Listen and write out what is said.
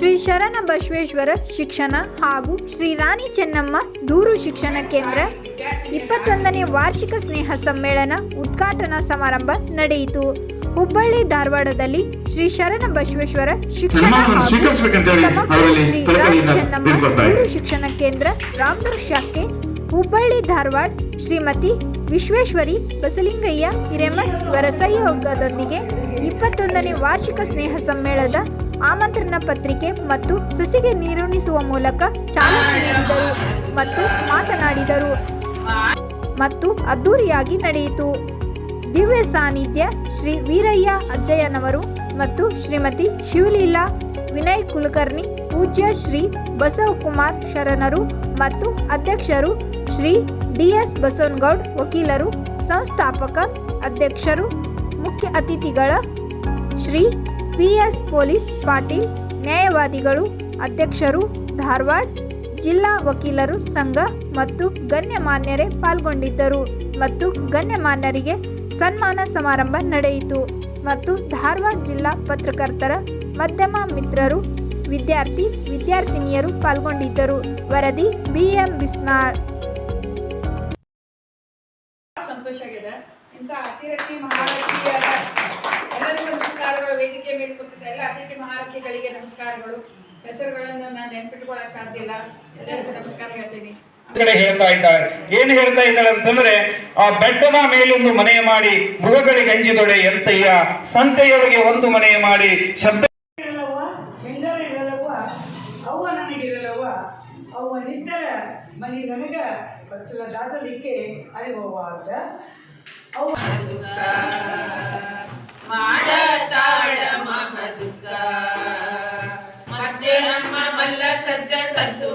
ಶ್ರೀ ಶರಣ ಬಸವೇಶ್ವರ ಶಿಕ್ಷಣ ಹಾಗೂ ಶ್ರೀ ರಾಣಿ ಚೆನ್ನಮ್ಮ ದೂರು ಶಿಕ್ಷಣ ಕೇಂದ್ರ. ಇಪ್ಪತ್ತೊಂದನೇ ವಾರ್ಷಿಕ ಸ್ನೇಹ ಸಮ್ಮೇಳನ ಉದ್ಘಾಟನಾ ಸಮಾರಂಭ ನಡೆಯಿತು. ಹುಬ್ಬಳ್ಳಿ ಧಾರವಾಡದಲ್ಲಿ ಶ್ರೀ ಶರಣ ಬಸವೇಶ್ವರ ಶಿಕ್ಷಣ ಹಾಗೂ ಸಮಗ್ರ ಶ್ರೀ ರಾಣಿ ಚೆನ್ನಮ್ಮ ದೂರು ಶಿಕ್ಷಣ ಕೇಂದ್ರ ರಾಮದುರ್ಗ ಶಾಖೆ ಹುಬ್ಬಳ್ಳಿ ಧಾರವಾಡ ಶ್ರೀಮತಿ ವಿಶ್ವೇಶ್ವರಿ, ಬಸಲಿಂಗಯ್ಯ, ಹಿರೇಮಠ್ ಇವರ ಸಹಯೋಗದೊಂದಿಗೆ ಇಪ್ಪತ್ತೊಂದನೇ ವಾರ್ಷಿಕ ಸ್ನೇಹ ಸಮ್ಮೇಳನದ ಆಮಂತ್ರಣ ಪತ್ರಿಕೆ ಮತ್ತು ಸಸಿಗೆ ನೀರುಣಿಸುವ ಮೂಲಕ ಚಾಲನೆ ನೀಡಿದರು ಮತ್ತು ಮಾತನಾಡಿದರು. ಮತ್ತು ಅದ್ದೂರಿಯಾಗಿ ನಡೆಯಿತು. ದಿವ್ಯ ಸಾನ್ನಿಧ್ಯ ಶ್ರೀ ವೀರಯ್ಯ ಅಜ್ಜಯ್ಯನವರು ಮತ್ತು ಶ್ರೀಮತಿ ಶಿವಲೀಲಾ, ವಿನಯ್ ಕುಲಕರ್ಣಿ, ಪೂಜ್ಯ ಶ್ರೀ ಬಸವಕುಮಾರ್ ಶರಣರು ಮತ್ತು ಅಧ್ಯಕ್ಷರು ಶ್ರೀ ಡಿಎಸ್ ಬಸವನಗೌಡ್ ವಕೀಲರು, ಸಂಸ್ಥಾಪಕ, ಅಧ್ಯಕ್ಷರು, ಮುಖ್ಯ ಅತಿಥಿಗಳ, Shri P S police Patil, ನ್ಯಾಯವಾದಿಗಳು, ಅಧ್ಯಕ್ಷರು, ಧಾರವಾಡ ಜಿಲ್ಲಾ ವಕೀಲರು ಸಂಘ ಮತ್ತು ಗಣ್ಯಮಾನ್ಯರೇ ಪಾಲ್ಗೊಂಡಿದ್ದರು ಮತ್ತು ಗಣ್ಯಮಾನ್ಯರಿಗೆ ಸನ್ಮಾನ ಸಮಾರಂಭ ನಡೆಯಿತು ಮತ್ತು ಧಾರವಾಡ ಜಿಲ್ಲಾ ಪತ್ರಕರ್ತರ ಮಧ್ಯಮ ಮಿತ್ರರು, ವಿದ್ಯಾರ್ಥಿ, ವಿದ್ಯಾರ್ಥಿನಿಯರು ಪಾಲ್ಗೊಂಡಿದ್ದರು. ವರದಿ ಬಿ ಎಂ. ಬಿಸ್ನಾಳ್ ಸಂತೋಷ ಆಗಿದೆ. ಇಂಥ ಅತಿರಥಿ ಮಹಾರಥಿಯರ ಎಲ್ಲರಿಗೂ ನಮಸ್ಕಾರಗಳು. ವೇದಿಕೆ ಮೇಲೆ ಕೂತಿದ್ದ ಎಲ್ಲ ಅತಿಥಿ ಮಹಾರಥಿಗಳಿಗೆ ನಮಸ್ಕಾರಗಳು. ಹೆಸರುಗಳನ್ನು ನಾನು ನೆನ್ಪಿಟ್ಕೊಳ್ಳಕ್ ಸಾಧ್ಯ ಇಲ್ಲ. ಎಲ್ಲರಿಗೂ ನಮಸ್ಕಾರ ಹೇಳ್ತೀನಿ. ಕಡೆ ಹೇಳ್ತಾ ಇದ್ದಾಳೆ. ಏನು ಹೇಳ್ತಾ ಇದ್ದಾಳೆ ಅಂತಂದ್ರೆ ಆ ಬೆಟ್ಟದ ಮೇಲೊಂದು ಮನೆ ಮಾಡಿ ಮೃಗಗಳಿಗೆ ಅಂಜಿದೊಡೆ ಎಂತಯ್ಯ? ಸಂತೆಯೊಳಗೆ ಒಂದು ಮನೆ ಮಾಡಿ ಶಬ್ದ ಇರಲವ್ವ ಹೆಂಡರಿರಲವ್ವ ಅವ್ವ ನನಗಿರಲವ್ವ ಅವ್ವನಿದ್ದರ ಮನಿ ನನಗ ಬಚ್ಚಲ ದಾಟಲಿಕ್ಕೆ ಅರಿವವ್ವ ಅಂತ. ಅವ್ವ ಮಾಡತಾಳ ಮಹದುಕ. ಮತ್ತೆ ನಮ್ಮ ಮಲ್ಲ ಸಜ್ಜ ಸದ್ದು.